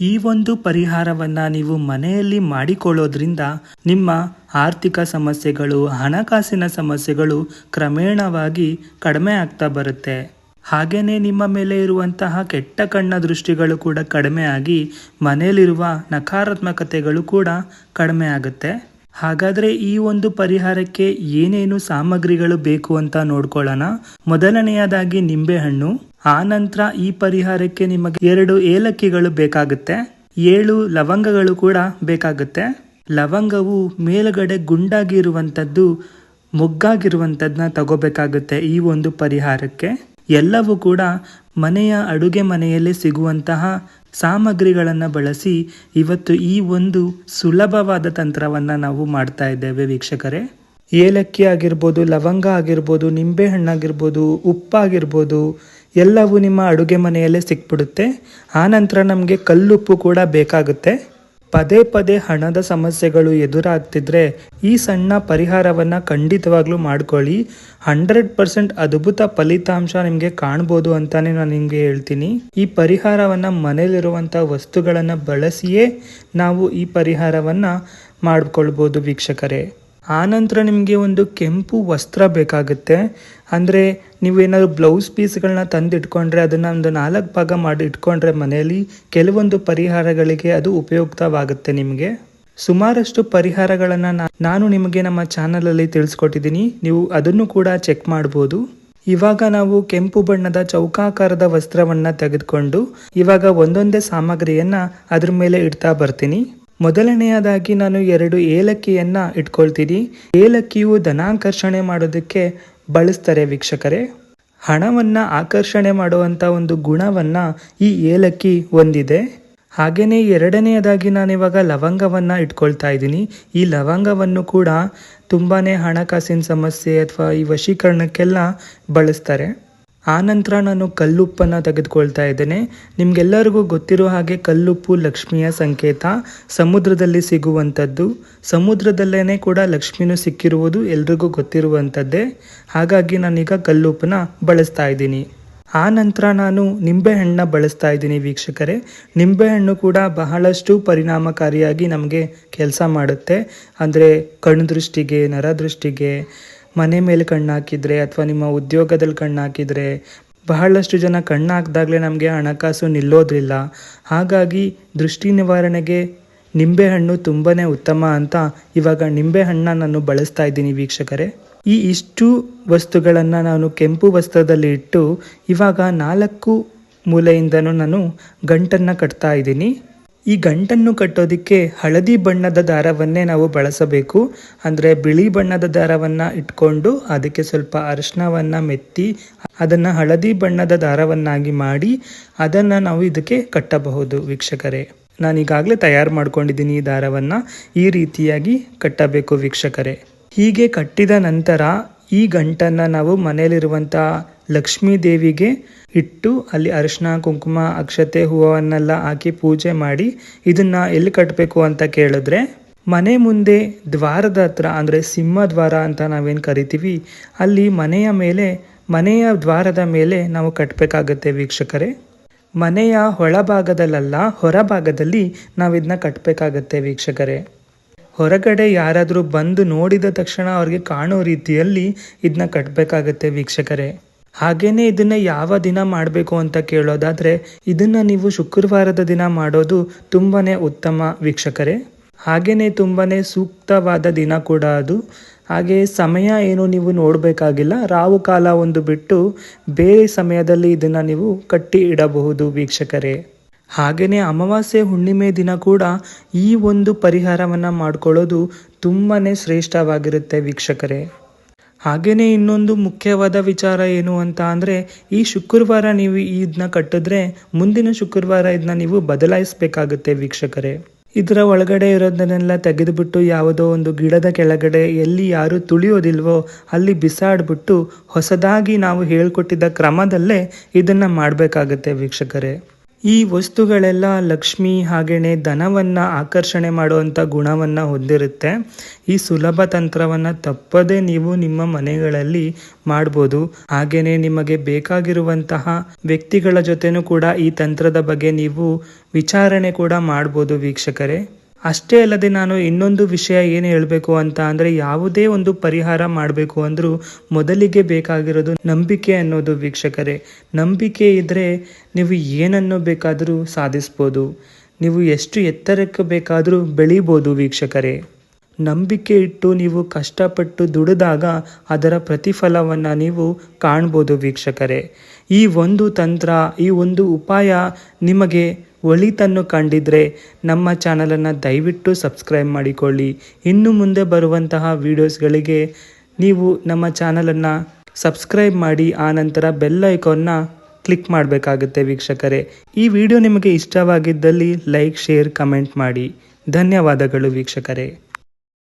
ಈ ಒಂದು ಪರಿಹಾರವನ್ನು ನೀವು ಮನೆಯಲ್ಲಿ ಮಾಡಿಕೊಳ್ಳೋದ್ರಿಂದ ನಿಮ್ಮ ಆರ್ಥಿಕ ಸಮಸ್ಯೆಗಳು, ಹಣಕಾಸಿನ ಸಮಸ್ಯೆಗಳು ಕ್ರಮೇಣವಾಗಿ ಕಡಿಮೆ ಆಗ್ತಾ ಬರುತ್ತೆ. ಹಾಗೆಯೇ ನಿಮ್ಮ ಮೇಲೆ ಇರುವಂತಹ ಕೆಟ್ಟ ಕಣ್ಣ ದೃಷ್ಟಿಗಳು ಕೂಡ ಕಡಿಮೆ ಆಗಿ ಮನೆಯಲ್ಲಿರುವ ನಕಾರಾತ್ಮಕತೆಗಳು ಕೂಡ ಕಡಿಮೆ ಆಗುತ್ತೆ. ಹಾಗಾದ್ರೆ ಈ ಒಂದು ಪರಿಹಾರಕ್ಕೆ ಏನೇನು ಸಾಮಗ್ರಿಗಳು ಬೇಕು ಅಂತ ನೋಡ್ಕೊಳ್ಳೋಣ. ಮೊದಲನೆಯದಾಗಿ ನಿಂಬೆಹಣ್ಣು. ಆ ನಂತರ ಈ ಪರಿಹಾರಕ್ಕೆ ನಿಮಗೆ ಎರಡು ಏಲಕ್ಕಿಗಳು ಬೇಕಾಗುತ್ತೆ. ಏಳು ಲವಂಗಗಳು ಕೂಡ ಬೇಕಾಗುತ್ತೆ. ಲವಂಗವು ಮೇಲುಗಡೆ ಗುಂಡಾಗಿ ಇರುವಂಥದ್ದು ಮೊಗ್ಗಾಗಿರುವಂಥದ್ದನ್ನ ತಗೋಬೇಕಾಗುತ್ತೆ ಈ ಒಂದು ಪರಿಹಾರಕ್ಕೆ. ಎಲ್ಲವೂ ಕೂಡ ಮನೆಯ ಅಡುಗೆ ಮನೆಯಲ್ಲಿ ಸಿಗುವಂತಹ ಸಾಮಗ್ರಿಗಳನ್ನು ಬಳಸಿ ಇವತ್ತು ಈ ಒಂದು ಸುಲಭವಾದ ತಂತ್ರವನ್ನು ನಾವು ಮಾಡ್ತಾ ಇದ್ದೇವೆ ವೀಕ್ಷಕರೇ. ಏಲಕ್ಕಿ ಆಗಿರ್ಬೋದು, ಲವಂಗ ಆಗಿರ್ಬೋದು ನಿಂಬೆಹಣ್ಣಾಗಿರ್ಬೋದು ಉಪ್ಪಾಗಿರ್ಬೋದು, ಎಲ್ಲವೂ ನಿಮ್ಮ ಅಡುಗೆ ಮನೆಯಲ್ಲೇ ಸಿಕ್ಬಿಡುತ್ತೆ. ಆನಂತರ ನಮಗೆ ಕಲ್ಲುಪ್ಪು ಕೂಡ ಬೇಕಾಗುತ್ತೆ. ಪದೇ ಪದೇ ಹಣದ ಸಮಸ್ಯೆಗಳು ಎದುರಾಗ್ತಿದ್ರೆ ಈ ಸಣ್ಣ ಪರಿಹಾರವನ್ನು ಖಂಡಿತವಾಗ್ಲೂ ಮಾಡ್ಕೊಳ್ಳಿ. ಹಂಡ್ರೆಡ್ ಪರ್ಸೆಂಟ್ ಅದ್ಭುತ ಫಲಿತಾಂಶ ನಿಮಗೆ ಕಾಣ್ಬೋದು ಅಂತಾನೆ ನಾನು ನಿಮಗೆ ಹೇಳ್ತೀನಿ. ಈ ಪರಿಹಾರವನ್ನು ಮನೇಲಿರುವಂಥ ವಸ್ತುಗಳನ್ನು ಬಳಸಿಯೇ ನಾವು ಈ ಪರಿಹಾರವನ್ನು ಮಾಡ್ಕೊಳ್ಬೋದು ವೀಕ್ಷಕರೇ. ಆನಂತರ ನಿಮಗೆ ಒಂದು ಕೆಂಪು ವಸ್ತ್ರ ಬೇಕಾಗುತ್ತೆ. ಅಂದರೆ ನೀವೇನಾದ್ರು ಬ್ಲೌಸ್ ಪೀಸ್ಗಳನ್ನ ತಂದು ಇಟ್ಕೊಂಡ್ರೆ ಅದನ್ನು ಒಂದು ನಾಲ್ಕು ಭಾಗ ಮಾಡಿ ಇಟ್ಕೊಂಡ್ರೆ ಮನೆಯಲ್ಲಿ ಕೆಲವೊಂದು ಪರಿಹಾರಗಳಿಗೆ ಅದು ಉಪಯುಕ್ತವಾಗುತ್ತೆ ನಿಮಗೆ. ಸುಮಾರಷ್ಟು ಪರಿಹಾರಗಳನ್ನು ನಾನು ನಿಮಗೆ ನಮ್ಮ ಚಾನಲಲ್ಲಿ ತಿಳಿಸ್ಕೊಟ್ಟಿದ್ದೀನಿ. ನೀವು ಅದನ್ನು ಕೂಡ ಚೆಕ್ ಮಾಡ್ಬೋದು. ಇವಾಗ ನಾವು ಕೆಂಪು ಬಣ್ಣದ ಚೌಕಾಕಾರದ ವಸ್ತ್ರವನ್ನು ತೆಗೆದುಕೊಂಡು ಇವಾಗ ಒಂದೊಂದೇ ಸಾಮಗ್ರಿಯನ್ನು ಅದ್ರ ಮೇಲೆ ಇಡ್ತಾ ಬರ್ತೀನಿ. ಮೊದಲನೆಯದಾಗಿ ನಾನು ಎರಡು ಏಲಕ್ಕಿಯನ್ನು ಇಟ್ಕೊಳ್ತೀನಿ. ಏಲಕ್ಕಿಯು ಧನಾಕರ್ಷಣೆ ಮಾಡೋದಕ್ಕೆ ಬಳಸ್ತಾರೆ ವೀಕ್ಷಕರೇ. ಹಣವನ್ನು ಆಕರ್ಷಣೆ ಮಾಡುವಂಥ ಒಂದು ಗುಣವನ್ನು ಈ ಏಲಕ್ಕಿ ಹೊಂದಿದೆ. ಹಾಗೆಯೇ ಎರಡನೆಯದಾಗಿ ನಾನಿವಾಗ ಲವಂಗವನ್ನು ಇಟ್ಕೊಳ್ತಾ ಇದ್ದೀನಿ. ಈ ಲವಂಗವನ್ನು ಕೂಡ ತುಂಬಾ ಹಣಕಾಸಿನ ಸಮಸ್ಯೆ ಅಥವಾ ಈ ವಶೀಕರಣಕ್ಕೆಲ್ಲ ಬಳಸ್ತಾರೆ. ಆನಂತರ ನಾನು ಕಲ್ಲುಪ್ಪನ್ನು ತೆಗೆದುಕೊಳ್ತಾ ಇದ್ದೇನೆ. ನಿಮ್ಗೆಲ್ಲರಿಗೂ ಗೊತ್ತಿರೋ ಹಾಗೆ ಕಲ್ಲುಪ್ಪು ಲಕ್ಷ್ಮಿಯ ಸಂಕೇತ. ಸಮುದ್ರದಲ್ಲಿ ಸಿಗುವಂಥದ್ದು. ಸಮುದ್ರದಲ್ಲೇ ಕೂಡ ಲಕ್ಷ್ಮಿನೂ ಸಿಕ್ಕಿರುವುದು ಎಲ್ರಿಗೂ ಗೊತ್ತಿರುವಂಥದ್ದೇ. ಹಾಗಾಗಿ ನಾನೀಗ ಕಲ್ಲುಪ್ಪನ್ನ ಬಳಸ್ತಾ ಇದ್ದೀನಿ. ಆ ನಂತರ ನಾನು ನಿಂಬೆಹಣ್ಣನ್ನ ಬಳಸ್ತಾ ಇದ್ದೀನಿ ವೀಕ್ಷಕರೇ. ನಿಂಬೆಹಣ್ಣು ಕೂಡ ಬಹಳಷ್ಟು ಪರಿಣಾಮಕಾರಿಯಾಗಿ ನಮಗೆ ಕೆಲಸ ಮಾಡುತ್ತೆ. ಅಂದರೆ ಕಣ್ಣು ದೃಷ್ಟಿಗೆ ನರದೃಷ್ಟಿಗೆ ಮನೆ ಮೇಲೆ ಕಣ್ಣು ಹಾಕಿದರೆ ಅಥವಾ ನಿಮ್ಮ ಉದ್ಯೋಗದಲ್ಲಿ ಕಣ್ಣು ಹಾಕಿದರೆ ಬಹಳಷ್ಟು ಜನ ಕಣ್ಣು ಹಾಕಿದಾಗಲೇ ನಮಗೆ ಹಣಕಾಸು ನಿಲ್ಲೋದ್ರಿಲ್ಲ. ಹಾಗಾಗಿ ದೃಷ್ಟಿ ನಿವಾರಣೆಗೆ ನಿಂಬೆಹಣ್ಣು ತುಂಬಾ ಉತ್ತಮ ಅಂತ ಇವಾಗ ನಿಂಬೆಹಣ್ಣ ನಾನು ಬಳಸ್ತಾ ಇದ್ದೀನಿ ವೀಕ್ಷಕರೇ. ಈ ಇಷ್ಟು ವಸ್ತುಗಳನ್ನು ನಾನು ಕೆಂಪು ವಸ್ತ್ರದಲ್ಲಿ ಇಟ್ಟು ಇವಾಗ ನಾಲ್ಕು ಮೂಲೆಯಿಂದನೂ ನಾನು ಗಂಟನ್ನು ಕಟ್ತಾ ಇದ್ದೀನಿ. ಈ ಗಂಟನ್ನು ಕಟ್ಟೋದಕ್ಕೆ ಹಳದಿ ಬಣ್ಣದ ದಾರವನ್ನೇ ನಾವು ಬಳಸಬೇಕು. ಅಂದರೆ ಬಿಳಿ ಬಣ್ಣದ ದಾರವನ್ನು ಇಟ್ಕೊಂಡು ಅದಕ್ಕೆ ಸ್ವಲ್ಪ ಅರಿಶಿನವನ್ನು ಮೆತ್ತಿ ಅದನ್ನು ಹಳದಿ ಬಣ್ಣದ ದಾರವನ್ನಾಗಿ ಮಾಡಿ ಅದನ್ನು ನಾವು ಇದಕ್ಕೆ ಕಟ್ಟಬಹುದು ವೀಕ್ಷಕರೇ. ನಾನು ಈಗಾಗಲೇ ತಯಾರು ಮಾಡ್ಕೊಂಡಿದ್ದೀನಿ ಈ ದಾರವನ್ನು. ಈ ರೀತಿಯಾಗಿ ಕಟ್ಟಬೇಕು ವೀಕ್ಷಕರೇ. ಹೀಗೆ ಕಟ್ಟಿದ ನಂತರ ಈ ಗಂಟನ್ನು ನಾವು ಮನೆಯಲ್ಲಿರುವಂಥ ಲಕ್ಷ್ಮೀ ದೇವಿಗೆ ಇಟ್ಟು ಅಲ್ಲಿ ಅರಿಶಿನ ಕುಂಕುಮ, ಅಕ್ಷತೆ ಹೂವನ್ನೆಲ್ಲ ಹಾಕಿ ಪೂಜೆ ಮಾಡಿ ಇದನ್ನು ಎಲ್ಲಿ ಕಟ್ಟಬೇಕು ಅಂತ ಕೇಳಿದ್ರೆ ಮನೆ ಮುಂದೆ ದ್ವಾರದ ಹತ್ರ, ಅಂದರೆ ಸಿಂಹದ್ವಾರ ಅಂತ ನಾವೇನು ಕರಿತೀವಿ, ಅಲ್ಲಿ ಮನೆಯ ಮೇಲೆ, ಮನೆಯ ದ್ವಾರದ ಮೇಲೆ ನಾವು ಕಟ್ಟಬೇಕಾಗತ್ತೆ ವೀಕ್ಷಕರೇ. ಮನೆಯ ಒಳಭಾಗದಲ್ಲ ಹೊರಭಾಗದಲ್ಲಿ ನಾವು ಇದನ್ನ ಕಟ್ಟಬೇಕಾಗತ್ತೆ ವೀಕ್ಷಕರೇ. ಹೊರಗಡೆ ಯಾರಾದರೂ ಬಂದು ನೋಡಿದ ತಕ್ಷಣ ಅವ್ರಿಗೆ ಕಾಣೋ ರೀತಿಯಲ್ಲಿ ಇದನ್ನ ಕಟ್ಟಬೇಕಾಗತ್ತೆ ವೀಕ್ಷಕರೇ. ಹಾಗೇನೆ ಇದನ್ನ ಯಾವ ದಿನ ಮಾಡಬೇಕು ಅಂತ ಕೇಳೋದಾದ್ರೆ, ಇದನ್ನ ನೀವು ಶುಕ್ರವಾರದ ದಿನ ಮಾಡೋದು ತುಂಬಾನೇ ಉತ್ತಮ ವೀಕ್ಷಕರೇ. ಹಾಗೇನೆ ತುಂಬಾನೇ ಸೂಕ್ತವಾದ ದಿನ ಕೂಡ ಅದು. ಹಾಗೆ ಸಮಯ ಏನು ನೀವು ನೋಡಬೇಕಾಗಿಲ್ಲ, ರಾವು ಕಾಲ ಒಂದು ಬಿಟ್ಟು ಬೇರೆ ಸಮಯದಲ್ಲಿ ಇದನ್ನ ನೀವು ಕಟ್ಟಿ ಇಡಬಹುದು ವೀಕ್ಷಕರೇ. ಹಾಗೆಯೇ ಅಮಾವಾಸ್ಯೆ ಹುಣ್ಣಿಮೆ ದಿನ ಕೂಡ ಈ ಒಂದು ಪರಿಹಾರವನ್ನು ಮಾಡ್ಕೊಳ್ಳೋದು ತುಂಬಾ ಶ್ರೇಷ್ಠವಾಗಿರುತ್ತೆ ವೀಕ್ಷಕರೇ. ಹಾಗೆಯೇ ಇನ್ನೊಂದು ಮುಖ್ಯವಾದ ವಿಚಾರ ಏನು ಅಂತ ಅಂದರೆ ಈ ಶುಕ್ರವಾರ ನೀವು ಇದನ್ನ ಕಟ್ಟಿದ್ರೆ ಮುಂದಿನ ಶುಕ್ರವಾರ ಇದನ್ನ ನೀವು ಬದಲಾಯಿಸಬೇಕಾಗುತ್ತೆ ವೀಕ್ಷಕರೇ. ಇದರ ಒಳಗಡೆ ಇರೋದನ್ನೆಲ್ಲ ತೆಗೆದುಬಿಟ್ಟು ಯಾವುದೋ ಒಂದು ಗಿಡದ ಕೆಳಗಡೆ ಎಲ್ಲಿ ಯಾರು ತುಳಿಯೋದಿಲ್ವೋ ಅಲ್ಲಿ ಬಿಸಾಡ್ಬಿಟ್ಟು ಹೊಸದಾಗಿ ನಾವು ಹೇಳ್ಕೊಟ್ಟಿದ್ದ ಕ್ರಮದಲ್ಲೇ ಇದನ್ನು ಮಾಡಬೇಕಾಗುತ್ತೆ ವೀಕ್ಷಕರೇ. ಈ ವಸ್ತುಗಳೆಲ್ಲ ಲಕ್ಷ್ಮಿ ಹಾಗೆಯೇ ಧನವನ್ನು ಆಕರ್ಷಣೆ ಮಾಡುವಂಥ ಗುಣವನ್ನು ಹೊಂದಿರುತ್ತೆ. ಈ ಸುಲಭ ತಂತ್ರವನ್ನು ತಪ್ಪದೇ ನೀವು ನಿಮ್ಮ ಮನೆಗಳಲ್ಲಿ ಮಾಡ್ಬೋದು. ಹಾಗೆಯೇ ನಿಮಗೆ ಬೇಕಾಗಿರುವಂತಹ ವ್ಯಕ್ತಿಗಳ ಜೊತೆನೂ ಕೂಡ ಈ ತಂತ್ರದ ಬಗ್ಗೆ ನೀವು ವಿಚಾರಣೆ ಕೂಡ ಮಾಡ್ಬೋದು ವೀಕ್ಷಕರೇ. ಅಷ್ಟೇ ಅಲ್ಲದೆ ನಾನು ಇನ್ನೊಂದು ವಿಷಯ ಏನು ಹೇಳಬೇಕು ಅಂತ ಅಂದರೆ ಯಾವುದೇ ಒಂದು ಪರಿಹಾರ ಮಾಡಬೇಕು ಅಂದರೂ ಮೊದಲಿಗೆ ಬೇಕಾಗಿರೋದು ನಂಬಿಕೆ ಅನ್ನೋದು ವೀಕ್ಷಕರೇ. ನಂಬಿಕೆ ಇದ್ದರೆ ನೀವು ಏನನ್ನು ಬೇಕಾದರೂ ಸಾಧಿಸ್ಬೋದು. ನೀವು ಎಷ್ಟು ಎತ್ತರಕ್ಕೆ ಬೇಕಾದರೂ ಬೆಳೀಬೋದು ವೀಕ್ಷಕರೇ. ನಂಬಿಕೆ ಇಟ್ಟು ನೀವು ಕಷ್ಟಪಟ್ಟು ದುಡಿದಾಗ ಅದರ ಪ್ರತಿಫಲವನ್ನು ನೀವು ಕಾಣ್ಬೋದು ವೀಕ್ಷಕರೇ. ಈ ಒಂದು ತಂತ್ರ, ಈ ಒಂದು ಉಪಾಯ ನಿಮಗೆ ಒಳಿತನ್ನು ಕಂಡಿದ್ರೆ ನಮ್ಮ ಚಾನಲನ್ನು ದಯವಿಟ್ಟು ಸಬ್ಸ್ಕ್ರೈಬ್ ಮಾಡಿಕೊಳ್ಳಿ. ಇನ್ನು ಮುಂದೆ ಬರುವಂತಹ ವೀಡಿಯೋಸ್ಗಳಿಗೆ ನೀವು ನಮ್ಮ ಚಾನಲನ್ನು ಸಬ್ಸ್ಕ್ರೈಬ್ ಮಾಡಿ ಆನಂತರ ನಂತರ ಬೆಲ್ ಐಕಾನ್ನ ಕ್ಲಿಕ್ ಮಾಡಬೇಕಾಗುತ್ತೆ ವೀಕ್ಷಕರೇ. ಈ ವಿಡಿಯೋ ನಿಮಗೆ ಇಷ್ಟವಾಗಿದ್ದಲ್ಲಿ ಲೈಕ್, ಶೇರ್, ಕಮೆಂಟ್ ಮಾಡಿ. ಧನ್ಯವಾದಗಳು ವೀಕ್ಷಕರೇ.